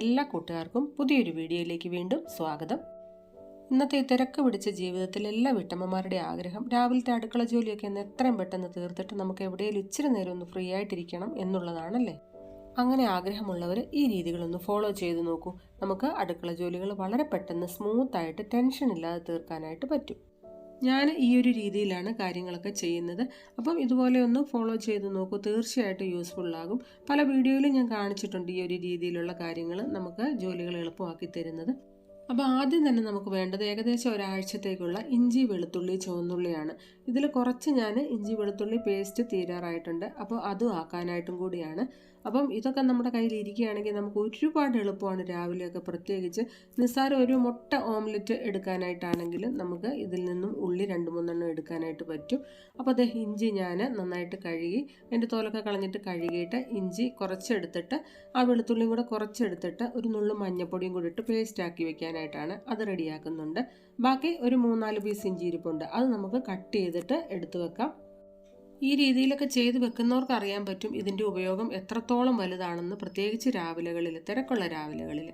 എല്ലാ കൂട്ടുകാർക്കും പുതിയൊരു വീഡിയോയിലേക്ക് വീണ്ടും സ്വാഗതം. ഇന്നത്തെ തിരക്ക് പിടിച്ച ജീവിതത്തിൽ എല്ലാ വീട്ടമ്മമാരുടെ ആഗ്രഹം രാവിലത്തെ അടുക്കള ജോലിയൊക്കെ ഒന്ന് എത്രയും പെട്ടെന്ന് തീർത്തിട്ട് നമുക്ക് എവിടെയെങ്കിലും ഇച്ചിരി നേരം ഒന്ന് ഫ്രീ ആയിട്ടിരിക്കണം എന്നുള്ളതാണല്ലേ? അങ്ങനെ ആഗ്രഹമുള്ളവർ ഈ രീതികളൊന്ന് ഫോളോ ചെയ്ത് നോക്കൂ. നമുക്ക് അടുക്കള ജോലികൾ വളരെ പെട്ടെന്ന് സ്മൂത്തായിട്ട് ടെൻഷൻ ഇല്ലാതെ തീർക്കാനായിട്ട് പറ്റും. ഞാൻ ഈ ഒരു രീതിയിലാണ് കാര്യങ്ങളൊക്കെ ചെയ്യുന്നത്. അപ്പം ഇതുപോലെ ഒന്ന് ഫോളോ ചെയ്ത് നോക്കൂ. തീർച്ചയായിട്ടും യൂസ്ഫുൾ ആകും. പല വീഡിയോയിലും ഞാൻ കാണിച്ചിട്ടുണ്ട് ഈ ഒരു രീതിയിലുള്ള കാര്യങ്ങൾ നമുക്ക് ജോലികൾ എളുപ്പമാക്കി തരുന്നത്. അപ്പോൾ ആദ്യം തന്നെ നമുക്ക് വേണ്ടത് ഏകദേശം ഒരാഴ്ചത്തേക്കുള്ള ഇഞ്ചി വെളുത്തുള്ളി ചുവന്നുള്ളിയാണ്. ഇതിൽ കുറച്ച് ഞാൻ ഇഞ്ചി വെളുത്തുള്ളി പേസ്റ്റ് തീരാറായിട്ടുണ്ട്. അപ്പോൾ അതും ആക്കാനായിട്ടും കൂടിയാണ്. അപ്പം ഇതൊക്കെ നമ്മുടെ കയ്യിൽ ഇരിക്കുകയാണെങ്കിൽ നമുക്ക് ഒരുപാട് എളുപ്പമാണ് രാവിലെയൊക്കെ പ്രത്യേകിച്ച് നിസ്സാരം ഒരു മുട്ട ഓംലെറ്റ് എടുക്കാനായിട്ടാണെങ്കിലും നമുക്ക് ഇതിൽ നിന്നും ഉള്ളി രണ്ട് മൂന്നെണ്ണം എടുക്കാനായിട്ട് പറ്റും. അപ്പോൾ അത് ഇഞ്ചി ഞാൻ നന്നായിട്ട് കഴുകി അതിന്റെ തോലൊക്കെ കളഞ്ഞിട്ട് കഴുകിയിട്ട് ഇഞ്ചി കുറച്ചെടുത്തിട്ട് ആ വെളുത്തുള്ളിയും കൂടെ കുറച്ചെടുത്തിട്ട് ഒരു നുള്ളു മഞ്ഞപ്പൊടിയും കൂടി ഇട്ട് പേസ്റ്റ് ആക്കി വെക്കാനായിട്ടാണ് അത് റെഡിയാക്കുന്നുണ്ട്. ബാക്കി ഒരു മൂന്നാൽ പീസ് ഇഞ്ചി ഇരിപ്പുണ്ട്. അത് നമുക്ക് കട്ട് ചെയ്തിട്ട് എടുത്തു വെക്കാം. ഈ രീതിയിലൊക്കെ ചെയ്ത് വെക്കുന്നവർക്ക് അറിയാൻ പറ്റും ഇതിന്റെ ഉപയോഗം എത്രത്തോളം വലുതാണെന്ന് പ്രത്യേകിച്ച് രാവിലകളിൽ തിരക്കുള്ള രാവിലകളിൽ.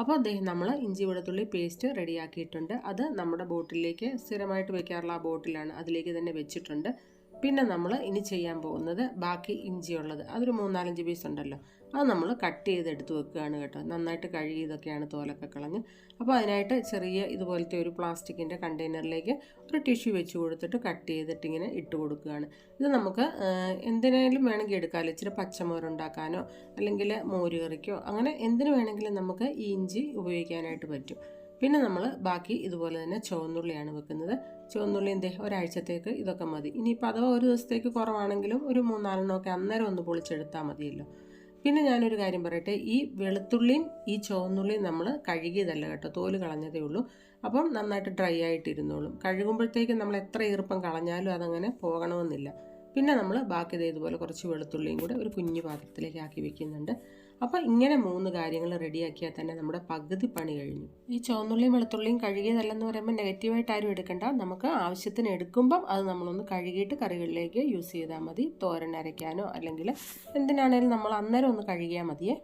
അപ്പോൾ അദ്ദേഹം നമ്മൾ ഇഞ്ചി വെളുത്തുള്ളി പേസ്റ്റ് റെഡിയാക്കിയിട്ടുണ്ട്. അത് നമ്മുടെ ബോട്ടിലേക്ക് സ്ഥിരമായിട്ട് വെക്കാറുള്ള ആ ബോട്ടിലാണ് അതിലേക്ക് തന്നെ വെച്ചിട്ടുണ്ട്. പിന്നെ നമ്മൾ ഇനി ചെയ്യാൻ പോകുന്നത് ബാക്കി ഇഞ്ചി ഉള്ളത് അതൊരു മൂന്നാലഞ്ച് പീസ് ഉണ്ടല്ലോ. അത് നമ്മൾ കട്ട് ചെയ്ത് എടുത്ത് വെക്കുകയാണ് കേട്ടോ. നന്നായിട്ട് കഴുകി ഇതൊക്കെയാണ് തോലൊക്കെ കളഞ്ഞ്. അപ്പോൾ അതിനായിട്ട് ചെറിയ ഇതുപോലത്തെ ഒരു പ്ലാസ്റ്റിക്കിന്റെ കണ്ടെയ്നറിലേക്ക് ഒരു ടിഷ്യൂ വെച്ച് കൊടുത്തിട്ട് കട്ട് ചെയ്തിട്ട് ഇങ്ങനെ ഇട്ട് കൊടുക്കുകയാണ്. ഇത് നമുക്ക് എന്തിനേലും വേണമെങ്കിൽ എടുക്കാമല്ലോ. ഇച്ചിരി പച്ചമോരുണ്ടാക്കാനോ അല്ലെങ്കിൽ മോര് കറിക്കോ അങ്ങനെ എന്തിനു വേണമെങ്കിലും നമുക്ക് ഈ ഇഞ്ചി ഉപയോഗിക്കാനായിട്ട് പറ്റും. പിന്നെ നമ്മൾ ബാക്കി ഇതുപോലെ തന്നെ ചുവന്നുള്ളിയാണ് വെക്കുന്നത്. ചുവന്നുള്ളി എന്തേ ഒരാഴ്ചത്തേക്ക് ഇതൊക്കെ മതി. ഇനിയിപ്പോൾ അഥവാ ഒരു ദിവസത്തേക്ക് കുറവാണെങ്കിലും ഒരു മൂന്നാലെണ്ണമൊക്കെ അന്നേരം ഒന്ന് പൊളിച്ചെടുത്താൽ മതിയല്ലോ. പിന്നെ ഞാനൊരു കാര്യം പറയട്ടെ ഈ വെളുത്തുള്ളിയും ഈ ചുവന്നുള്ളിയും നമ്മൾ കഴുകിയതല്ല കേട്ടോ തോൽ കളഞ്ഞതേ ഉള്ളൂ. അപ്പം നന്നായിട്ട് ഡ്രൈ ആയിട്ടിരുന്നോളും. കഴുകുമ്പോഴത്തേക്കും നമ്മൾ എത്ര ഈർപ്പം കളഞ്ഞാലും അതങ്ങനെ പോകണമെന്നില്ല. പിന്നെ നമ്മൾ ബാക്കി ഇതേതുപോലെ കുറച്ച് വെളുത്തുള്ളിയും കൂടെ ഒരു കുഞ്ഞു പാത്രത്തിലേക്ക് ആക്കി വെക്കുന്നുണ്ട്. അപ്പോൾ ഇങ്ങനെ മൂന്ന് കാര്യങ്ങൾ റെഡിയാക്കിയാൽ തന്നെ നമ്മുടെ പകുതി പണി കഴിഞ്ഞു. ഈ ചുവന്നുള്ളിയും വെളുത്തുള്ളിയും കഴുകിയതല്ലെന്ന് പറയുമ്പോൾ നെഗറ്റീവായിട്ട് ആരും എടുക്കണ്ട. നമുക്ക് ആവശ്യത്തിന് എടുക്കുമ്പം അത് നമ്മളൊന്ന് കഴുകിയിട്ട് കറികളിലേക്ക് യൂസ് ചെയ്താൽ മതി. തോരൻ അരയ്ക്കാനോ അല്ലെങ്കിൽ എന്തിനാണേലും നമ്മൾ അന്നേരം ഒന്ന് കഴുകിയാൽ മതിയേ.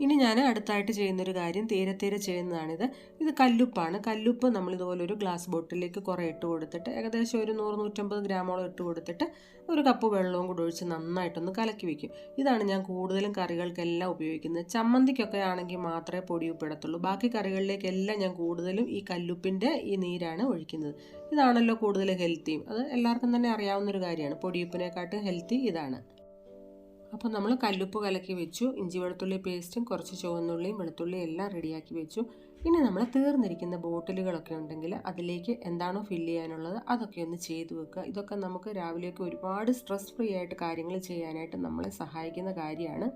ഇനി ഞാൻ അടുത്തായിട്ട് ചെയ്യുന്നൊരു കാര്യം തീരെ തീരെ ചെയ്യുന്നതാണിത്. ഇത് കല്ലുപ്പാണ്. കല്ലുപ്പ് നമ്മൾ ഇതുപോലെ ഒരു ഗ്ലാസ് ബോട്ടിലേക്ക് കുറേ ഇട്ട് കൊടുത്തിട്ട് ഏകദേശം ഒരു നൂറ് നൂറ്റമ്പത് ഗ്രാമോളം ഇട്ട് കൊടുത്തിട്ട് ഒരു കപ്പ് വെള്ളവും കൂടി ഒഴിച്ച് നന്നായിട്ടൊന്ന് കലക്കി വയ്ക്കും ഇതാണ് ഞാൻ കൂടുതലും കറികൾക്കെല്ലാം ഉപയോഗിക്കുന്നത്. ചമ്മന്തിക്കൊക്കെ ആണെങ്കിൽ മാത്രമേ പൊടിയുപ്പ് ഇടത്തുള്ളൂ. ബാക്കി കറികളിലേക്കെല്ലാം ഞാൻ കൂടുതലും ഈ കല്ലുപ്പിന്റെ ഈ നീരാണ് ഒഴിക്കുന്നത്. ഇതാണല്ലോ കൂടുതൽ ഹെൽത്തിയും. അത് എല്ലാവർക്കും തന്നെ അറിയാവുന്നൊരു കാര്യമാണ്. പൊടിയുപ്പിനെക്കാട്ടും ഹെൽത്തി ഇതാണ്. അപ്പോൾ നമ്മൾ കല്ലുപ്പ് കലക്കി വെച്ചു ഇഞ്ചി വെളുത്തുള്ളി പേസ്റ്റും കുറച്ച് ചുവന്നുള്ളിയും വെളുത്തുള്ളിയും എല്ലാം റെഡിയാക്കി വെച്ചു. ഇനി നമ്മൾ തീർന്നിരിക്കുന്ന ബോട്ടിലുകളൊക്കെ ഉണ്ടെങ്കിൽ അതിലേക്ക് എന്താണോ ഫില്ല് ചെയ്യാനുള്ളത് അതൊക്കെ ഒന്ന് ചെയ്തു വെക്കുക. ഇതൊക്കെ നമുക്ക് രാവിലെയൊക്കെ ഒരുപാട് സ്ട്രെസ് ഫ്രീ ആയിട്ട് കാര്യങ്ങൾ ചെയ്യാനായിട്ട് നമ്മളെ സഹായിക്കുന്ന കാര്യമാണ്.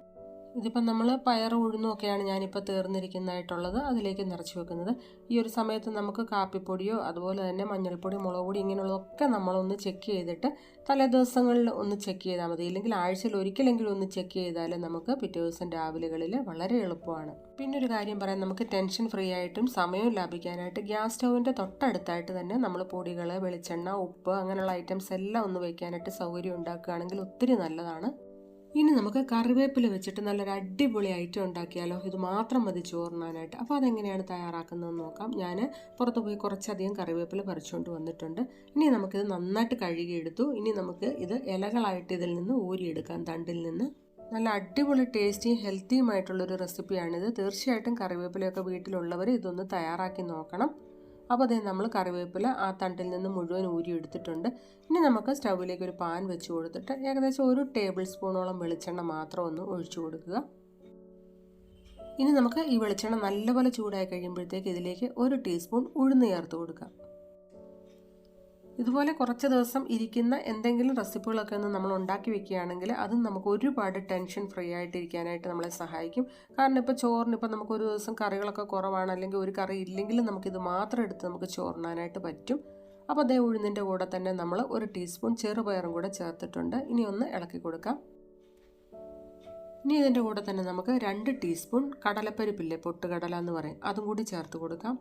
ഇതിപ്പം നമ്മൾ പയർ ഉഴുന്നൊക്കെയാണ് ഞാനിപ്പോൾ തീർന്നിരിക്കുന്നതായിട്ടുള്ളത്. അതിലേക്ക് നിറച്ച് വെക്കുന്നത്. ഈ ഒരു സമയത്ത് നമുക്ക് കാപ്പിപ്പൊടിയോ അതുപോലെ തന്നെ മഞ്ഞൾപ്പൊടി മുളക് പൊടി ഇങ്ങനെയുള്ളതൊക്കെ നമ്മളൊന്ന് ചെക്ക് ചെയ്തിട്ട് തലേ ദിവസങ്ങളിൽ ഒന്ന് ചെക്ക് ചെയ്താൽ മതി. ഇല്ലെങ്കിൽ ആഴ്ചയിൽ ഒരിക്കലെങ്കിലും ഒന്ന് ചെക്ക് ചെയ്താൽ നമുക്ക് പിറ്റേ ദിവസം രാവിലെകളിൽ വളരെ എളുപ്പമാണ്. പിന്നെ ഒരു കാര്യം പറയാം. നമുക്ക് ടെൻഷൻ ഫ്രീ ആയിട്ടും സമയവും ലാഭിക്കാനായിട്ട് ഗ്യാസ് സ്റ്റൗവിന്റെ തൊട്ടടുത്തായിട്ട് തന്നെ നമ്മൾ പൊടികൾ വെളിച്ചെണ്ണ ഉപ്പ് അങ്ങനെയുള്ള ഐറ്റംസ് എല്ലാം ഒന്ന് വയ്ക്കാനായിട്ട് സൗകര്യം ഉണ്ടാക്കുകയാണെങ്കിൽ ഒത്തിരി നല്ലതാണ്. ഇനി നമുക്ക് കറിവേപ്പില വെച്ചിട്ട് നല്ലൊരു അടിപൊളി ഐറ്റം ഉണ്ടാക്കിയാലോ? ഇത് മാത്രം മതി ചോറിനാനായിട്ട്. അപ്പോൾ അതെങ്ങനെയാണ് തയ്യാറാക്കുന്നതെന്ന് നോക്കാം. ഞാൻ പുറത്ത് പോയി കുറച്ചധികം കറിവേപ്പില പറിച്ചുകൊണ്ട് വന്നിട്ടുണ്ട്. ഇനി നമുക്കിത് നന്നായിട്ട് കഴുകിയെടുത്തു. ഇനി നമുക്ക് ഇത് ഇലകളായിട്ട് ഇതിൽ നിന്ന് ഊരിയെടുക്കാം. തണ്ടിൽ നിന്ന്. നല്ല അടിപൊളി ടേസ്റ്റിയും ഹെൽത്തിയുമായിട്ടുള്ളൊരു റെസിപ്പിയാണിത് തീർച്ചയായിട്ടും കറിവേപ്പിലയൊക്കെ വീട്ടിലുള്ളവർ ഇതൊന്ന് തയ്യാറാക്കി നോക്കണം. അപ്പോൾ അതേ നമ്മൾ കറിവേപ്പില ആ തണ്ടിൽ നിന്ന് മുഴുവൻ ഊരി എടുത്തിട്ടുണ്ട്. ഇനി നമുക്ക് സ്റ്റൗവിലേക്ക് ഒരു പാൻ വെച്ച് കൊടുത്തിട്ട് ഏകദേശം ഒരു ടേബിൾ സ്പൂണോളം വെളിച്ചെണ്ണ മാത്രം ഒന്ന് ഒഴിച്ചു കൊടുക്കുക. ഇനി നമുക്ക് ഈ വെളിച്ചെണ്ണ നല്ലപോലെ ചൂടായി കഴിയുമ്പോഴത്തേക്ക് ഇതിലേക്ക് ഒരു ടീസ്പൂൺ ഉഴുന്ന് ചേർത്ത് കൊടുക്കാം. ഇതുപോലെ കുറച്ച് ദിവസം ഇരിക്കുന്ന എന്തെങ്കിലും റെസിപ്പികളൊക്കെ ഒന്ന് നമ്മൾ ഉണ്ടാക്കി വെക്കുകയാണെങ്കിൽ അതും നമുക്ക് ഒരുപാട് ടെൻഷൻ ഫ്രീ ആയിട്ടിരിക്കാനായിട്ട് നമ്മളെ സഹായിക്കും. കാരണം ഇപ്പോൾ ചോറിന് ഇപ്പോൾ നമുക്ക് ഒരു ദിവസം കറികളൊക്കെ കുറവാണ് അല്ലെങ്കിൽ ഒരു കറി ഇല്ലെങ്കിലും നമുക്കിത് മാത്രം എടുത്ത് നമുക്ക് ചോറിനാനായിട്ട് പറ്റും. അപ്പോൾ അതേ ഉഴുന്നിന്റെ കൂടെ തന്നെ നമ്മൾ ഒരു ടീസ്പൂൺ ചെറുപയറും കൂടെ ചേർത്തിട്ടുണ്ട്. ഇനി ഒന്ന് ഇളക്കി കൊടുക്കാം. ഇനി ഇതിന്റെ കൂടെ തന്നെ നമുക്ക് രണ്ട് ടീസ്പൂൺ കടലപ്പരിപ്പില്ലേ പൊട്ടുകടല എന്ന് പറയും. അതും കൂടി ചേർത്ത് കൊടുക്കാം.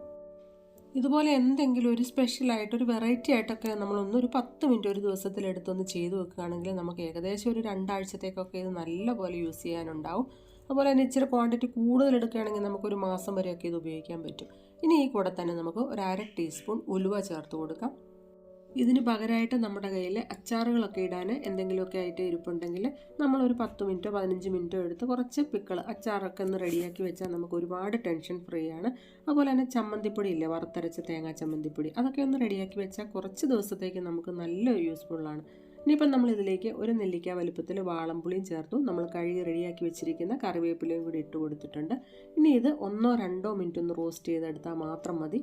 ഇതുപോലെ എന്തെങ്കിലും ഒരു സ്പെഷ്യലായിട്ട് ഒരു വെറൈറ്റി ആയിട്ടൊക്കെ നമ്മളൊന്ന് ഒരു പത്ത് മിനിറ്റ് ഒരു ദിവസത്തിലെടുത്തൊന്ന് ചെയ്തു വെക്കുകയാണെങ്കിൽ നമുക്ക് ഏകദേശം ഒരു രണ്ടാഴ്ചത്തേക്കൊക്കെ ഇത് നല്ലപോലെ യൂസ് ചെയ്യാനുണ്ടാവും. അതുപോലെ തന്നെ ഇച്ചിരി ക്വാണ്ടിറ്റി കൂടുതൽ എടുക്കുകയാണെങ്കിൽ നമുക്കൊരു മാസം വരെയൊക്കെ ഇത് ഉപയോഗിക്കാൻ പറ്റും. ഇനി ഈ കൂടെ തന്നെ നമുക്ക് ഒരു അര ടീസ്പൂൺ ഉലുവ ചേർത്ത് കൊടുക്കാം. ഇതിന് പകരമായിട്ട് നമ്മുടെ കയ്യിൽ അച്ചാറുകളൊക്കെ ഇടാൻ എന്തെങ്കിലുമൊക്കെ ആയിട്ട് ഇരിപ്പുണ്ടെങ്കിൽ നമ്മളൊരു പത്ത് മിനിറ്റോ പതിനഞ്ച് മിനിറ്റോ എടുത്ത് കുറച്ച് പിക്കൾ അച്ചാറൊക്കെ ഒന്ന് റെഡിയാക്കി വെച്ചാൽ നമുക്ക് ഒരുപാട് ടെൻഷൻ ഫ്രീ ആണ്. അതുപോലെ തന്നെ ചമ്മന്തിപ്പൊടി ഇല്ലേ വറുത്തരച്ച തേങ്ങാ ചമ്മന്തിപ്പൊടി അതൊക്കെ ഒന്ന് റെഡിയാക്കി വെച്ചാൽ കുറച്ച് ദിവസത്തേക്ക് നമുക്ക് നല്ല യൂസ്ഫുള്ളാണ് ഇനിയിപ്പം നമ്മളിതിലേക്ക് ഒരു നെല്ലിക്ക വലുപ്പത്തിൽ വാളംപുളിയും ചേർത്തു. നമ്മൾ കഴുകി റെഡിയാക്കി വെച്ചിരിക്കുന്ന കറിവേപ്പിലയും കൂടി ഇട്ട് കൊടുത്തിട്ടുണ്ട്. ഇനി ഇത് ഒന്നോ രണ്ടോ മിനിറ്റ് ഒന്ന് റോസ്റ്റ് ചെയ്തെടുത്താൽ മാത്രം മതി.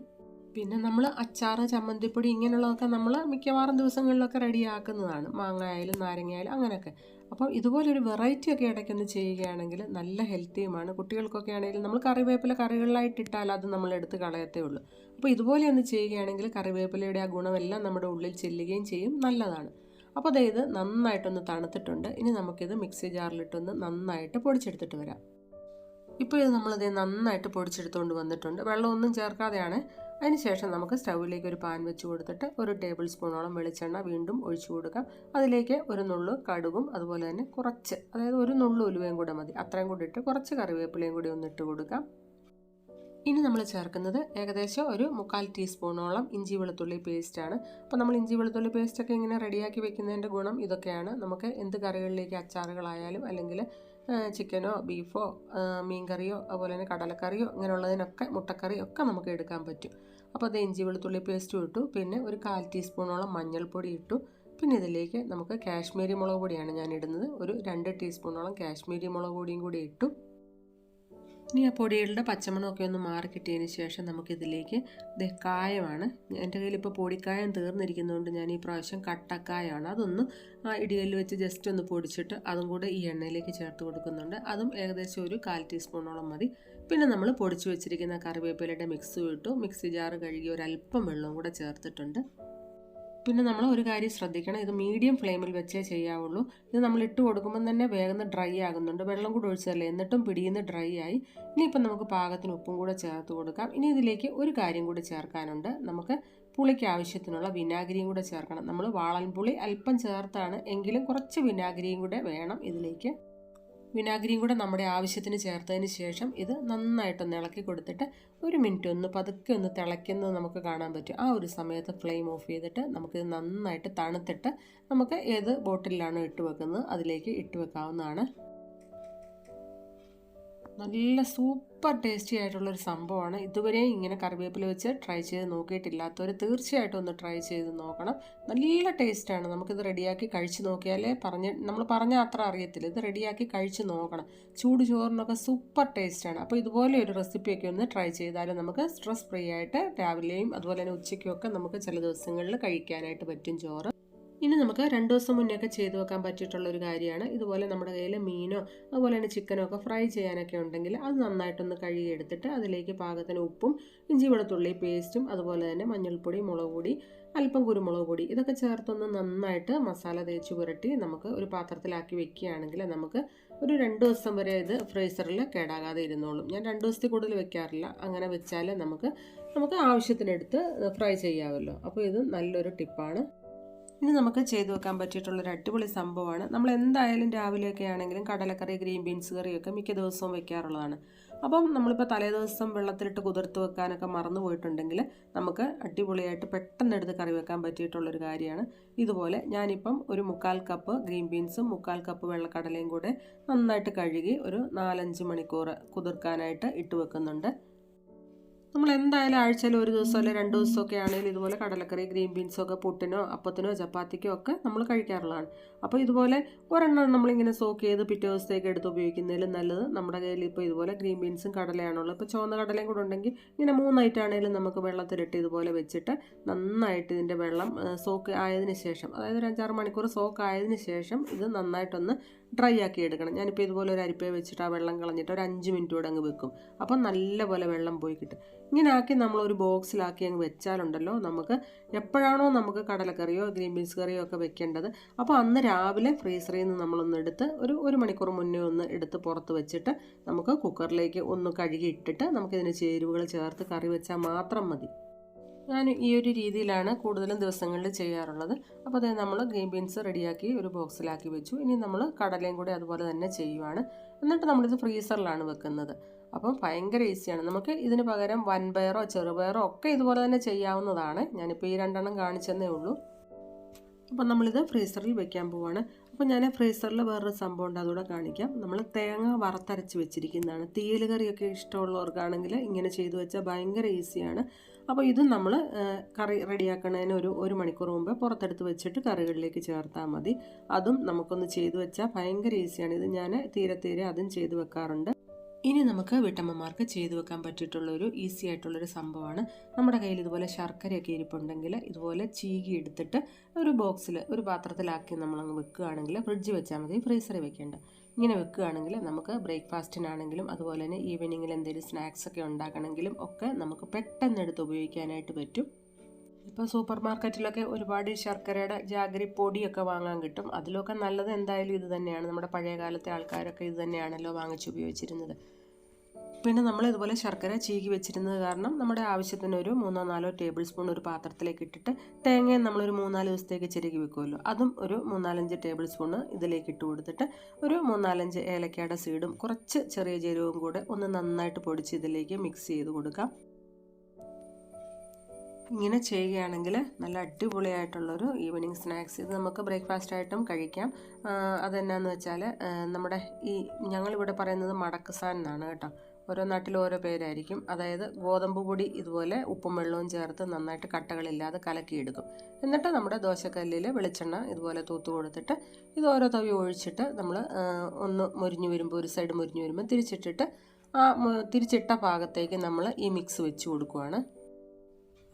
പിന്നെ നമ്മൾ അച്ചാറ് ചമ്മന്തിപ്പൊടി ഇങ്ങനെയുള്ളതൊക്കെ നമ്മൾ മിക്കവാറും ദിവസങ്ങളിലൊക്കെ റെഡിയാക്കുന്നതാണ്. മാങ്ങ ആയാലും നാരങ്ങ ആയാലും അങ്ങനെയൊക്കെ. അപ്പോൾ ഇതുപോലൊരു വെറൈറ്റി ഒക്കെ ഇടയ്ക്കൊന്ന് ചെയ്യുകയാണെങ്കിൽ നല്ല ഹെൽത്തിയുമാണ് കുട്ടികൾക്കൊക്കെ ആണെങ്കിലും നമ്മൾ കറിവേപ്പില കറികളിലായിട്ട് ഇട്ടാൽ അത് നമ്മൾ എടുത്ത് കളയത്തേ ഉള്ളൂ. അപ്പോൾ ഇതുപോലെ ഒന്ന് ചെയ്യുകയാണെങ്കിൽ കറിവേപ്പിലയുടെ ആ ഗുണമെല്ലാം നമ്മുടെ ഉള്ളിൽ ചെല്ലുകയും ചെയ്യും. നല്ലതാണ്. അപ്പോൾ അതായത് നന്നായിട്ടൊന്ന് തണുത്തിട്ടുണ്ട്. ഇനി നമുക്കിത് മിക്സി ജാറിലിട്ടൊന്ന് നന്നായിട്ട് പൊടിച്ചെടുത്തിട്ട് വരാം. ഇപ്പോൾ ഇത് നമ്മളിത് നന്നായിട്ട് പൊടിച്ചെടുത്തുകൊണ്ട് വന്നിട്ടുണ്ട്. വെള്ളമൊന്നും ചേർക്കാതെയാണ് അതിനുശേഷം നമുക്ക് സ്റ്റൗവിലേക്ക് ഒരു പാൻ വെച്ച് കൊടുത്തിട്ട് ഒരു ടേബിൾ സ്പൂണോളം വെളിച്ചെണ്ണ വീണ്ടും ഒഴിച്ചു കൊടുക്കാം. അതിലേക്ക് ഒരു നുള്ളു കടുകും അതുപോലെ തന്നെ കുറച്ച് അതായത് ഒരു നുള്ളു ഉലുവയും കൂടെ മതി. അത്രയും കൂടി ഇട്ട് കുറച്ച് കറിവേപ്പിലയും കൂടി ഒന്ന് ഇട്ട് കൊടുക്കാം. ഇനി നമ്മൾ ചേർക്കുന്നത് ഏകദേശം ഒരു മുക്കാൽ ടീസ്പൂണോളം ഇഞ്ചി വെളുത്തുള്ളി പേസ്റ്റാണ് അപ്പോൾ നമ്മൾ ഇഞ്ചി വെളുത്തുള്ളി പേസ്റ്റൊക്കെ ഇങ്ങനെ റെഡിയാക്കി വെക്കുന്നതിന്റെ ഗുണം ഇതൊക്കെയാണ്. നമുക്ക് എന്ത് കറികളിലേക്ക് അച്ചാറുകളായാലും അല്ലെങ്കിൽ ചിക്കനോ ബീഫോ മീൻകറിയോ അതുപോലെ തന്നെ കടലക്കറിയോ ഇങ്ങനെയുള്ളതിനൊക്കെ മുട്ടക്കറിയോ ഒക്കെ നമുക്ക് എടുക്കാൻ പറ്റും. അപ്പോൾ അത് ഇഞ്ചി വെളുത്തുള്ളി പേസ്റ്റും ഇട്ടു. പിന്നെ ഒരു കാൽ ടീസ്പൂണോളം മഞ്ഞൾപ്പൊടി ഇട്ടു. പിന്നെ ഇതിലേക്ക് നമുക്ക് കാശ്മീരി മുളക് പൊടിയാണ് ഞാൻ ഇടുന്നത്. ഒരു രണ്ട് ടീസ്പൂണോളം കാശ്മീരി മുളക് പൊടിയും കൂടി ഇട്ടു. ഇനി ആ പൊടികളുടെ പച്ചമണമൊക്കെ ഒന്ന് മാറി കിട്ടിയതിന് ശേഷം നമുക്കിതിലേക്ക് കായമാണ്. എന്റെ കയ്യിൽ ഇപ്പോൾ പൊടിക്കായം തീർന്നിരിക്കുന്നതുകൊണ്ട് ഞാൻ ഈ പ്രാവശ്യം കട്ടക്കായമാണ് അതൊന്ന് ആ ഇടികല്ലിൽ വെച്ച് ജസ്റ്റ് ഒന്ന് പൊടിച്ചിട്ട് അതും കൂടെ ഈ എണ്ണയിലേക്ക് ചേർത്ത് കൊടുക്കുന്നുണ്ട്. അതും ഏകദേശം ഒരു കാൽ ടീസ്പൂണോളം മതി. പിന്നെ നമ്മൾ പൊടിച്ചു വെച്ചിരിക്കുന്ന കറിവേപ്പിലയുടെ മിക്സ് ഇട്ടു. മിക്സി ജാർ കഴുകി ഒരല്പം വെള്ളവും കൂടെ ചേർത്തിട്ടുണ്ട്. പിന്നെ നമ്മൾ ഒരു കാര്യം ശ്രദ്ധിക്കണം. ഇത് മീഡിയം ഫ്ലെയിമിൽ വെച്ചേ ചെയ്യാവുള്ളൂ. ഇത് നമ്മൾ ഇട്ട് കൊടുക്കുമ്പോൾ തന്നെ വേഗം ഡ്രൈ ആകുന്നുണ്ട്. വെള്ളം കൂടെ ഒഴിച്ചതല്ലേ? എന്നിട്ടും പിടിയുന്ന ഡ്രൈ ആയി. ഇനിയിപ്പം നമുക്ക് പാകത്തിന് ഉപ്പും കൂടെ ചേർത്ത് കൊടുക്കാം. ഇനി ഇതിലേക്ക് ഒരു കാര്യം കൂടി ചേർക്കാനുണ്ട്. നമുക്ക് പുളിക്ക് ആവശ്യത്തിനുള്ള വിനാഗിരിയും കൂടെ ചേർക്കണം. നമ്മൾ വാളൻപുളി അല്പം ചേർത്താണ്. എങ്കിലും കുറച്ച് വിനാഗിരിയും കൂടെ വേണം ഇതിലേക്ക്. വിനാഗിരിയും കൂടെ നമ്മുടെ ആവശ്യത്തിന് ചേർത്തതിന് ശേഷം ഇത് നന്നായിട്ടൊന്ന് ഇളക്കി കൊടുത്തിട്ട് ഒരു മിനിറ്റ് ഒന്ന് പതുക്കെ ഒന്ന് തിളയ്ക്കുന്നത് നമുക്ക് കാണാൻ പറ്റും. ആ ഒരു സമയത്ത് ഫ്ലെയിം ഓഫ് ചെയ്തിട്ട് നമുക്കിത് നന്നായിട്ട് തണുത്തിട്ട് നമുക്ക് ഏത് ബോട്ടിലാണ് ഇട്ട് വെക്കുന്നത് അതിലേക്ക് ഇട്ട് വെക്കാവുന്നതാണ്. നല്ല സൂപ്പർ ടേസ്റ്റി ആയിട്ടുള്ളൊരു സംഭവമാണ്. ഇതുവരെ ഇങ്ങനെ കറിവേപ്പില വെച്ച് ട്രൈ ചെയ്ത് നോക്കിയിട്ടില്ലാത്തവർ തീർച്ചയായിട്ടും ഒന്ന് ട്രൈ ചെയ്ത് നോക്കണം. നല്ല ടേസ്റ്റാണ് നമുക്കിത് റെഡിയാക്കി കഴിച്ച് നോക്കിയാലേ പറഞ്ഞ് നമ്മൾ പറഞ്ഞാൽ അത്ര അറിയത്തില്ല. ഇത് റെഡിയാക്കി കഴിച്ച് നോക്കണം. ചൂട് ചോറിനൊക്കെ സൂപ്പർ ടേസ്റ്റാണ് അപ്പോൾ ഇതുപോലെ ഒരു റെസിപ്പിയൊക്കെ ഒന്ന് ട്രൈ ചെയ്താലും നമുക്ക് സ്ട്രെസ് ഫ്രീ ആയിട്ട് രാവിലെയും അതുപോലെ തന്നെ ഉച്ചയ്ക്കും ഒക്കെ നമുക്ക് ചില ദിവസങ്ങളിൽ കഴിക്കാനായിട്ട് പറ്റും ചോറ്. ഇനി നമുക്ക് രണ്ട് ദിവസം മുന്നേ ഒക്കെ ചെയ്തു വെക്കാൻ പറ്റിയിട്ടുള്ള ഒരു കാര്യമാണ്. ഇതുപോലെ നമ്മുടെ കയ്യിൽ മീനോ അതുപോലെ തന്നെ ചിക്കനോ ഒക്കെ ഫ്രൈ ചെയ്യാനൊക്കെ ഉണ്ടെങ്കിൽ അത് നന്നായിട്ടൊന്ന് കഴുകിയെടുത്തിട്ട് അതിലേക്ക് പാകത്തിന് ഉപ്പും ഇഞ്ചി വെളുത്തുള്ളി പേസ്റ്റും അതുപോലെ തന്നെ മഞ്ഞൾപ്പൊടി മുളക് പൊടി അല്പം കുരുമുളക് പൊടി ഇതൊക്കെ ചേർത്തൊന്ന് നന്നായിട്ട് മസാല തേച്ച് പുരട്ടി നമുക്ക് ഒരു പാത്രത്തിലാക്കി വെക്കുകയാണെങ്കിൽ നമുക്ക് ഒരു രണ്ട് ദിവസം വരെ ഇത് ഫ്രീസറിൽ കേടാകാതെ ഇരുന്നോളും. ഞാൻ രണ്ട് ദിവസത്തിൽ കൂടുതൽ വെക്കാറില്ല. അങ്ങനെ വെച്ചാൽ നമുക്ക് നമുക്ക് ആവശ്യത്തിനെടുത്ത് ഫ്രൈ ചെയ്യാമല്ലോ അപ്പോൾ ഇത് നല്ലൊരു ടിപ്പാണ് ഇനി നമുക്ക് ചെയ്തു വെക്കാൻ പറ്റിയിട്ടുള്ളൊരു അടിപൊളി സംഭവമാണ്. നമ്മൾ എന്തായാലും രാവിലെയൊക്കെ ആണെങ്കിലും കടലക്കറി ഗ്രീൻ ബീൻസ് കറിയൊക്കെ മിക്ക ദിവസവും വെക്കാറുള്ളതാണ്. അപ്പം നമ്മളിപ്പോൾ തലേ ദിവസം വെള്ളത്തിലിട്ട് കുതിർത്ത് വെക്കാനൊക്കെ മറന്നു പോയിട്ടുണ്ടെങ്കിൽ നമുക്ക് അടിപൊളിയായിട്ട് പെട്ടെന്ന് എടുത്ത് കറി വെക്കാൻ പറ്റിയിട്ടുള്ളൊരു കാര്യമാണ്. ഇതുപോലെ ഞാനിപ്പം ഒരു മുക്കാൽ കപ്പ് ഗ്രീൻ ബീൻസും മുക്കാൽ കപ്പ് വെള്ളക്കടലയും കൂടെ നന്നായിട്ട് കഴുകി ഒരു നാലഞ്ച് മണിക്കൂർ കുതിർക്കാനായിട്ട് ഇട്ട് വെക്കുന്നുണ്ട്. നമ്മൾ എന്തായാലും ആഴ്ചയിൽ ഒരു ദിവസം അല്ലെങ്കിൽ രണ്ട് ദിവസമൊക്കെ ആണെങ്കിലും ഇതുപോലെ കടലക്കറി ഗ്രീൻ ബീൻസൊക്കെ പുട്ടിനോ അപ്പത്തിനോ ചപ്പാത്തിക്കോ ഒക്കെ നമ്മൾ കഴിക്കാറുള്ളതാണ്. അപ്പോൾ ഇതുപോലെ ഒരെണ്ണം നമ്മളിങ്ങനെ സോക്ക് ചെയ്ത് പിറ്റേ ദിവസത്തേക്ക് എടുത്ത് ഉപയോഗിക്കുന്നതിലും നല്ലത് നമ്മുടെ കയ്യിൽ ഇപ്പോൾ ഇതുപോലെ ഗ്രീൻ ബീൻസും കടലയാണുള്ളത്. ഇപ്പോൾ ചുവന്ന കടലയും കൂടെ ഉണ്ടെങ്കിൽ ഇങ്ങനെ മൂന്നായിട്ടാണെങ്കിലും നമുക്ക് വെള്ളത്തിലിട്ട് ഇതുപോലെ വെച്ചിട്ട് നന്നായിട്ട് ഇതിന്റെ വെള്ളം സോക്ക് ആയതിനു ശേഷം അതായത് ഒരു അഞ്ചാറ് മണിക്കൂർ സോക്ക് ആയതിനു ശേഷം ഇത് നന്നായിട്ടൊന്ന് ഡ്രൈ ആക്കി എടുക്കണം. ഞാനിപ്പോൾ ഇതുപോലെ ഒരു അരിപ്പ വെച്ചിട്ട് ആ വെള്ളം കളഞ്ഞിട്ട് ഒരു അഞ്ച് മിനിറ്റ് കൂടെ അങ്ങ് വെക്കും. അപ്പം നല്ലപോലെ വെള്ളം പോയി കിട്ടും. ഇങ്ങനെ ആക്കി നമ്മൾ ഒരു ബോക്സിലാക്കി അങ്ങ് വെച്ചാലുണ്ടല്ലോ നമുക്ക് എപ്പോഴാണോ നമുക്ക് കടലക്കറിയോ ഗ്രീൻ ബീൻസ് കറിയോ ഒക്കെ വെക്കേണ്ടത്. അപ്പോൾ അന്ന് രാവിലെ ഫ്രീസറിൽ നിന്ന് നമ്മളൊന്ന് എടുത്ത് ഒരു ഒരു മണിക്കൂർ മുന്നേ ഒന്ന് എടുത്ത് പുറത്ത് വെച്ചിട്ട് നമുക്ക് കുക്കറിലേക്ക് ഒന്ന് കഴുകി ഇട്ടിട്ട് നമുക്കിതിന് ചേരുവകൾ ചേർത്ത് കറി വെച്ചാൽ മാത്രം മതി. ഞാൻ ഈ ഒരു രീതിയിലാണ് കൂടുതലും ദിവസങ്ങളിൽ ചെയ്യാറുള്ളത്. അപ്പോൾ അതായത് നമ്മൾ ഗ്രീൻ ബീൻസ് റെഡിയാക്കി ഒരു ബോക്സിലാക്കി വെച്ചു. ഇനി നമ്മൾ കടലയും കൂടി അതുപോലെ തന്നെ ചെയ്യുവാണ്. എന്നിട്ട് നമ്മളിത് ഫ്രീസറിലാണ് വെക്കുന്നത്. അപ്പം ഭയങ്കര ഈസിയാണ്. നമുക്ക് ഇതിന് പകരം വൻപയറോ ചെറുപയറോ ഒക്കെ ഇതുപോലെ തന്നെ ചെയ്യാവുന്നതാണ്. ഞാനിപ്പോൾ ഈ രണ്ടെണ്ണം കാണിച്ചെന്നേ ഉള്ളൂ. അപ്പം നമ്മളിത് ഫ്രീസറിൽ വെക്കാൻ പോവാണ്. അപ്പോൾ ഞാൻ ഫ്രീസറിൽ വേറൊരു സംഭവം ഉണ്ട് അതുകൂടെ കാണിക്കാം. നമ്മൾ തേങ്ങ വറുത്തരച്ച് വെച്ചിരിക്കുന്നതാണ്. തീയൽ കറിയൊക്കെ ഇഷ്ടമുള്ളവർക്കാണെങ്കിൽ ഇങ്ങനെ ചെയ്തു വെച്ചാൽ ഭയങ്കര ഈസിയാണ്. അപ്പോൾ ഇത് നമ്മൾ കറി റെഡിയാക്കുന്നതിന് ഒരു ഒരു മണിക്കൂർ മുമ്പ് പുറത്തെടുത്ത് വെച്ചിട്ട് കറികളിലേക്ക് ചേർത്താൽ മതി. അതും നമുക്കൊന്ന് ചെയ്തു വെച്ചാൽ ഭയങ്കര ഈസിയാണ്. ഇത് ഞാൻ തീരെ തീരെ അതും ചെയ്തു വെക്കാറുണ്ട്. ഇനി നമുക്ക് വീട്ടമ്മമാർക്ക് ചെയ്തു വെക്കാൻ പറ്റിയിട്ടുള്ളൊരു ഈസി ആയിട്ടുള്ളൊരു സംഭവമാണ്. നമ്മുടെ കയ്യിൽ ഇതുപോലെ ശർക്കരയൊക്കെ ഇരിപ്പുണ്ടെങ്കിൽ ഇതുപോലെ ചീകി എടുത്തിട്ട് ഒരു ബോക്സിൽ ഒരു പാത്രത്തിലാക്കി നമ്മളങ്ങ് വെക്കുകയാണെങ്കിൽ ഫ്രിഡ്ജ് വെച്ചാൽ മതി ഫ്രീസറിൽ വെക്കേണ്ട. ഇങ്ങനെ വെക്കുകയാണെങ്കിൽ നമുക്ക് ബ്രേക്ക്ഫാസ്റ്റിനാണെങ്കിലും അതുപോലെ തന്നെ ഈവനിങ്ങിൽ എന്തെങ്കിലും സ്നാക്സ് ഒക്കെ ഉണ്ടാക്കണമെങ്കിലും ഒക്കെ നമുക്ക് പെട്ടെന്ന് എടുത്ത് ഉപയോഗിക്കാനായിട്ട് പറ്റും. ഇപ്പോൾ സൂപ്പർ മാർക്കറ്റിലൊക്കെ ഒരുപാട് ശർക്കരയുടെ ജാഗരി പൊടിയൊക്കെ വാങ്ങാൻ കിട്ടും. അതിലൊക്കെ നല്ലത് എന്തായാലും ഇത് തന്നെയാണ്. നമ്മുടെ പഴയ കാലത്തെ ആൾക്കാരൊക്കെ ഇത് തന്നെയാണല്ലോ വാങ്ങിച്ച് ഉപയോഗിച്ചിരുന്നത്. പിന്നെ നമ്മൾ ഇതുപോലെ ശർക്കര ചീകി വെച്ചിരുന്നത് കാരണം നമ്മുടെ ആവശ്യത്തിന് ഒരു മൂന്നോ നാലോ ടേബിൾ സ്പൂൺ ഒരു പാത്രത്തിലേക്ക് ഇട്ടിട്ട് തേങ്ങയും നമ്മളൊരു മൂന്നാൽ ദിവസത്തേക്ക് ചിരകി വെക്കുമല്ലോ. അതും ഒരു മൂന്നാലഞ്ച് ടേബിൾ സ്പൂണ് ഇതിലേക്ക് ഇട്ട് കൊടുത്തിട്ട് ഒരു മൂന്നാലഞ്ച് ഏലക്കയുടെ സീഡും കുറച്ച് ചെറിയ ജീരകവും കൂടെ ഒന്ന് നന്നായിട്ട് പൊടിച്ച് ഇതിലേക്ക് മിക്സ് ചെയ്ത് കൊടുക്കാം. ഇങ്ങനെ ചെയ്യുകയാണെങ്കിൽ നല്ല അടിപൊളിയായിട്ടുള്ളൊരു ഈവനിങ് സ്നാക്സ് ഇത് നമുക്ക് ബ്രേക്ക്ഫാസ്റ്റ് ആയിട്ടും കഴിക്കാം. അതെന്നാന്ന് വെച്ചാൽ നമ്മുടെ ഈ ഞങ്ങളിവിടെ പറയുന്നത് മടക്കസാൻ എന്നാണ് കേട്ടോ. ഓരോ നാട്ടിൽ ഓരോ പേരായിരിക്കും. അതായത് ഗോതമ്പ് പൊടി ഇതുപോലെ ഉപ്പും വെള്ളവും ചേർത്ത് നന്നായിട്ട് കട്ടകളില്ലാതെ കലക്കിയെടുക്കും എന്നിട്ട് നമ്മുടെ ദോശക്കല്ലിൽ വെളിച്ചെണ്ണ ഇതുപോലെ തൂത്ത് കൊടുത്തിട്ട് ഇത് ഓരോ തവി ഒഴിച്ചിട്ട് നമ്മൾ ഒന്ന് മുരിഞ്ഞു വരുമ്പോൾ ഒരു സൈഡ് മുരിഞ്ഞു വരുമ്പോൾ തിരിച്ചിട്ടിട്ട് ആ തിരിച്ചിട്ട ഭാഗത്തേക്ക് നമ്മൾ ഈ മിക്സ് വെച്ച് കൊടുക്കുവാണ്.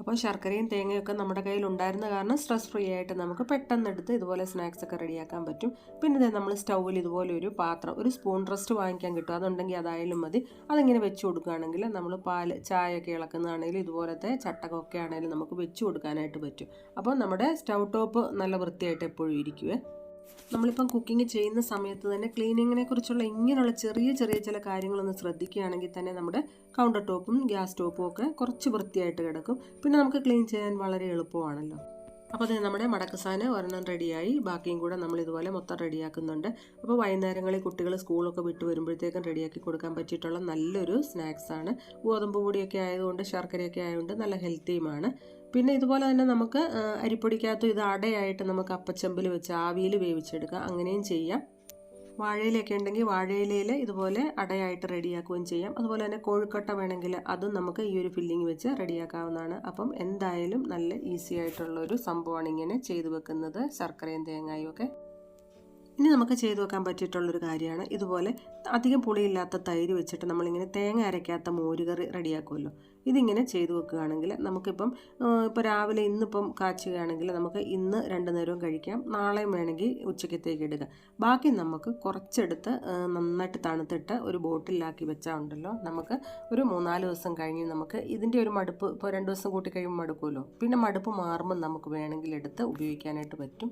അപ്പോൾ ശർക്കരയും തേങ്ങയൊക്കെ നമ്മുടെ കയ്യിൽ ഉണ്ടായിരുന്ന കാരണം സ്ട്രെസ് ഫ്രീ ആയിട്ട് നമുക്ക് പെട്ടെന്ന് എടുത്ത് ഇതുപോലെ സ്നാക്സ് ഒക്കെ റെഡിയാക്കാൻ പറ്റും. പിന്നെ ഇതേ നമ്മൾ സ്റ്റൗവിൽ ഇതുപോലെ ഒരു പാത്രം ഒരു സ്പൂൺ റെസ്റ്റ് വാങ്ങിക്കാൻ കിട്ടും. അതുണ്ടെങ്കിൽ അതായാലും മതി. അതിങ്ങനെ വെച്ച് കൊടുക്കുകയാണെങ്കിൽ നമ്മൾ പാൽ ചായയൊക്കെ ഇളക്കുന്നതാണെങ്കിലും ഇതുപോലത്തെ ചട്ടകമൊക്കെ ആണെങ്കിലും നമുക്ക് വെച്ച് കൊടുക്കാനായിട്ട് പറ്റും. അപ്പോൾ നമ്മുടെ സ്റ്റൗ ടോപ്പ് നല്ല വൃത്തിയായിട്ട് എപ്പോഴും ഇരിക്കുവേ. നമ്മളിപ്പം കുക്കിംഗ് ചെയ്യുന്ന സമയത്ത് തന്നെ ക്ലീനിങ്ങിനെ കുറിച്ചുള്ള ഇങ്ങനെയുള്ള ചെറിയ ചെറിയ ചില കാര്യങ്ങളൊന്ന് ശ്രദ്ധിക്കുകയാണെങ്കിൽ തന്നെ നമ്മുടെ കൗണ്ടർ ടോപ്പും ഗ്യാസ് ടോപ്പും ഒക്കെ കുറച്ച് വൃത്തിയായിട്ട് കിടക്കും. പിന്നെ നമുക്ക് ക്ലീൻ ചെയ്യാൻ വളരെ എളുപ്പമാണല്ലോ. അപ്പോൾ അത് നമ്മുടെ മടക്കസാന് ഒരെണ്ണം റെഡിയായി ബാക്കിയും കൂടെ നമ്മൾ ഇതുപോലെ മൊത്തം റെഡിയാക്കുന്നുണ്ട് അപ്പോൾ വൈകുന്നേരങ്ങളിൽ കുട്ടികൾ സ്കൂളൊക്കെ വിട്ട് വരുമ്പോഴത്തേക്കും റെഡിയാക്കി കൊടുക്കാൻ പറ്റിയിട്ടുള്ള നല്ലൊരു സ്നാക്സാണ് ഗോതമ്പ് പൊടിയൊക്കെ ആയതുകൊണ്ട് ശർക്കരയൊക്കെ ആയതുകൊണ്ട് നല്ല ഹെൽത്തിയുമാണ് പിന്നെ ഇതുപോലെ തന്നെ നമുക്ക് അരിപ്പൊടിക്കകത്ത് ഇത് അടയായിട്ട് നമുക്ക് അപ്പച്ചമ്പിൽ വെച്ച് ആവിയിൽ വേവിച്ചെടുക്കാം. അങ്ങനെയും ചെയ്യാം. വാഴയിലൊക്കെ ഉണ്ടെങ്കിൽ വാഴയിലയിൽ ഇതുപോലെ അടയായിട്ട് റെഡിയാക്കുകയും ചെയ്യാം. അതുപോലെ തന്നെ കോഴിക്കട്ട വേണമെങ്കിൽ അതും നമുക്ക് ഈ ഒരു ഫില്ലിംഗ് വെച്ച് റെഡിയാക്കാവുന്നതാണ്. അപ്പം എന്തായാലും നല്ല ഈസി ആയിട്ടുള്ളൊരു സംഭവമാണ് ഇങ്ങനെ ചെയ്തു വെക്കുന്നത് ശർക്കരയും തേങ്ങയും ഒക്കെ. ഇനി നമുക്ക് ചെയ്തു വെക്കാൻ പറ്റിയിട്ടുള്ളൊരു കാര്യമാണ്. ഇതുപോലെ അധികം പുളിയില്ലാത്ത തൈര് വെച്ചിട്ട് നമ്മളിങ്ങനെ തേങ്ങ അരയ്ക്കാത്ത മോരുകറി റെഡിയാക്കുമല്ലോ. ഇതിങ്ങനെ ചെയ്തു വെക്കുകയാണെങ്കിൽ നമുക്കിപ്പം ഇപ്പോൾ രാവിലെ ഇന്നിപ്പം കാച്ചുകയാണെങ്കിൽ നമുക്ക് ഇന്ന് രണ്ട് നേരവും കഴിക്കാം നാളെയും വേണമെങ്കിൽ ഉച്ചക്കത്തേക്ക് ഇടുക. ബാക്കി നമുക്ക് കുറച്ചെടുത്ത് നന്നായിട്ട് തണുത്തിട്ട് ഒരു ബോട്ടിലാക്കി വെച്ചാൽ ഉണ്ടല്ലോ നമുക്ക് ഒരു മൂന്നാൽ ദിവസം കഴിഞ്ഞ് നമുക്ക് ഇതിന്റെ ഒരു മടുപ്പ് ഇപ്പോൾ രണ്ട് ദിവസം കൂട്ടി കഴിയുമ്പോൾ മടുക്കുമല്ലോ. പിന്നെ മടുപ്പ് മാറുമ്പോൾ നമുക്ക് വേണമെങ്കിൽ എടുത്ത് ഉപയോഗിക്കാനായിട്ട് പറ്റും.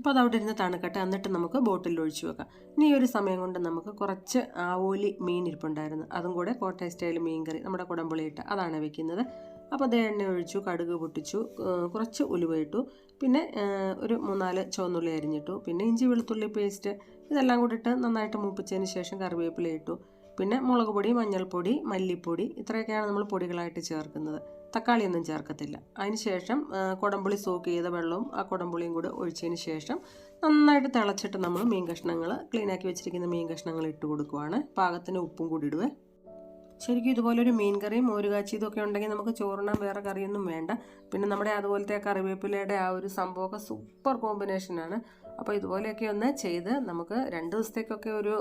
അപ്പോൾ അതവിടെ ഇരുന്ന് തണുക്കട്ടെ. എന്നിട്ട് നമുക്ക് ബോട്ടിൽ ഒഴിച്ചു വെക്കാം. ഇനി ഈ ഒരു സമയം കൊണ്ട് നമുക്ക് കുറച്ച് ആവോലി മീൻ ഇരിപ്പുണ്ടായിരുന്നു. അതും കൂടെ കോട്ടയം സ്റ്റൈൽ മീൻ കറി നമ്മുടെ കുടംപുളിയിട്ട് അതാണ് വെക്കുന്നത്. അപ്പോൾ അത് എണ്ണ ഒഴിച്ചു കടുക് പൊട്ടിച്ചു കുറച്ച് ഉലുവ ഇട്ടു. പിന്നെ ഒരു മൂന്നാൽ ചുവന്നുള്ളി അരിഞ്ഞിട്ടു. പിന്നെ ഇഞ്ചി വെളുത്തുള്ളി പേസ്റ്റ് ഇതെല്ലാം കൂടി ഇട്ട് നന്നായിട്ട് മൂപ്പിച്ചതിന് ശേഷം കറിവേപ്പില ഇട്ടു. പിന്നെ മുളക് പൊടി മഞ്ഞൾപ്പൊടി മല്ലിപ്പൊടി ഇത്രയൊക്കെയാണ് നമ്മൾ പൊടികളായിട്ട് ചേർക്കുന്നത്. തക്കാളിയൊന്നും ചേർക്കത്തില്ല. അതിന് ശേഷം കുടംപുളി സോക്ക് ചെയ്ത വെള്ളവും ആ കുടംപുളിയും കൂടെ ഒഴിച്ചതിന് ശേഷം നന്നായിട്ട് തിളച്ചിട്ട് നമ്മൾ മീൻ കഷ്ണങ്ങൾ ക്ലീനാക്കി വെച്ചിരിക്കുന്ന മീൻ കഷ്ണങ്ങൾ ഇട്ട് കൊടുക്കുവാണ്. പാകത്തിന് ഉപ്പും കൂടി ഇടുവേ. ശരിക്കും ഇതുപോലൊരു മീൻ കറിയും മോര് കാച്ചിയതൊക്കെ ഉണ്ടെങ്കിൽ നമുക്ക് ചോറിനാൻ വേറെ കറിയൊന്നും വേണ്ട. പിന്നെ നമ്മുടെ അതുപോലത്തെ കറിവേപ്പിലയുടെ ആ ഒരു സംഭവമൊക്കെ സൂപ്പർ കോമ്പിനേഷനാണ് അപ്പോൾ ഇതുപോലെയൊക്കെ ഒന്ന് ചെയ്ത് നമുക്ക് രണ്ട് ദിവസത്തേക്കൊക്കെ ഒരു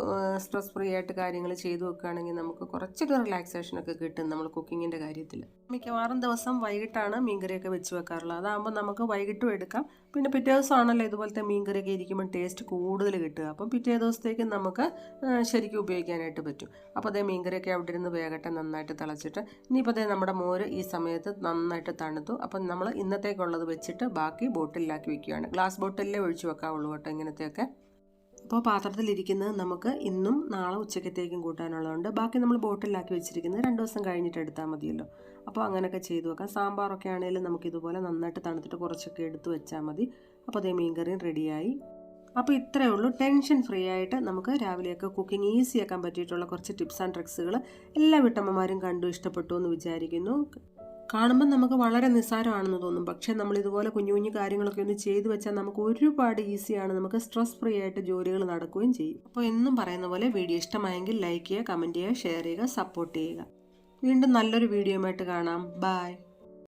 സ്ട്രെസ് ഫ്രീ ആയിട്ട് കാര്യങ്ങൾ ചെയ്തു വെക്കുകയാണെങ്കിൽ നമുക്ക് കുറച്ചൊരു റിലാക്സേഷനൊക്കെ കിട്ടും നമ്മൾ കുക്കിങ്ങിന്റെ കാര്യത്തിൽ. മിക്കവാറും ദിവസം വൈകിട്ടാണ് മീൻകറിയൊക്കെ വെച്ച് വെക്കാറുള്ളത്. അതാകുമ്പോൾ നമുക്ക് വൈകിട്ടും എടുക്കാം. പിന്നെ പിറ്റേ ദിവസമാണല്ലോ ഇതുപോലത്തെ മീൻകറിയൊക്കെ ഇരിക്കുമ്പോൾ ടേസ്റ്റ് കൂടുതൽ കിട്ടുക. അപ്പം പിറ്റേ ദിവസത്തേക്ക് നമുക്ക് ശരിക്കും ഉപയോഗിക്കാനായിട്ട് പറ്റും. അപ്പോൾ അതേ മീൻകറിയൊക്കെ അവിടെ ഇരുന്ന് വേഗട്ടെ നന്നായിട്ട് തിളച്ചിട്ട് ഇനിയിപ്പോൾ അതേ നമ്മുടെ മോര് ഈ സമയത്ത് നന്നായിട്ട് തണുത്തു. അപ്പം നമ്മൾ ഇന്നത്തേക്കുള്ളത് വെച്ചിട്ട് ബാക്കി ബോട്ടിലാക്കി വെക്കുകയാണ്. ഗ്ലാസ് ബോട്ടിലേ ഒഴിച്ച് വെക്കാവുള്ളൂ കേട്ടോ ഇങ്ങനത്തെയൊക്കെ. അപ്പോൾ പാത്രത്തിലിരിക്കുന്നത് നമുക്ക് ഇന്നും നാളെ ഉച്ചക്കത്തേക്കും കൂട്ടാനുള്ളതുകൊണ്ട് ബാക്കി നമ്മൾ ബോട്ടിലാക്കി വെച്ചിരിക്കുന്നത് രണ്ട് ദിവസം കഴിഞ്ഞിട്ട് എടുത്താൽ മതിയല്ലോ. അപ്പോൾ അങ്ങനെയൊക്കെ ചെയ്തു വെക്കാം. സാമ്പാറൊക്കെ ആണെങ്കിലും നമുക്കിതുപോലെ നന്നായിട്ട് തണുത്തിട്ട് കുറച്ചൊക്കെ എടുത്ത് വെച്ചാൽ മതി. അപ്പോൾ അതേ മീൻകറിയും റെഡിയായി. അപ്പോൾ ഇത്രയേ ഉള്ളൂ. ടെൻഷൻ ഫ്രീ ആയിട്ട് നമുക്ക് രാവിലെയൊക്കെ കുക്കിംഗ് ഈസി ആക്കാൻ പറ്റിയിട്ടുള്ള കുറച്ച് ടിപ്സ് ആൻഡ് ട്രിക്സുകൾ എല്ലാ വീട്ടമ്മമാരും കണ്ടു ഇഷ്ടപ്പെട്ടു എന്ന് വിചാരിക്കുന്നു. കാണുമ്പോൾ നമുക്ക് വളരെ നിസ്സാരമാണെന്ന് തോന്നും. പക്ഷേ നമ്മൾ ഇതുപോലെ കുഞ്ഞു കുഞ്ഞു കാര്യങ്ങളൊക്കെ ഒന്ന് ചെയ്തു വെച്ചാൽ നമുക്ക് ഒരുപാട് ഈസിയാണ്. നമുക്ക് സ്ട്രെസ് ഫ്രീ ആയിട്ട് ജോലികൾ നടക്കുകയും ചെയ്യും. അപ്പോൾ എന്നും പറയുന്ന പോലെ വീഡിയോ ഇഷ്ടമായെങ്കിൽ ലൈക്ക് ചെയ്യുക കമന്റ് ചെയ്യുക ഷെയർ ചെയ്യുക സപ്പോർട്ട് ചെയ്യുക. വീണ്ടും നല്ലൊരു വീഡിയോയുമായിട്ട് കാണാം. ബായ്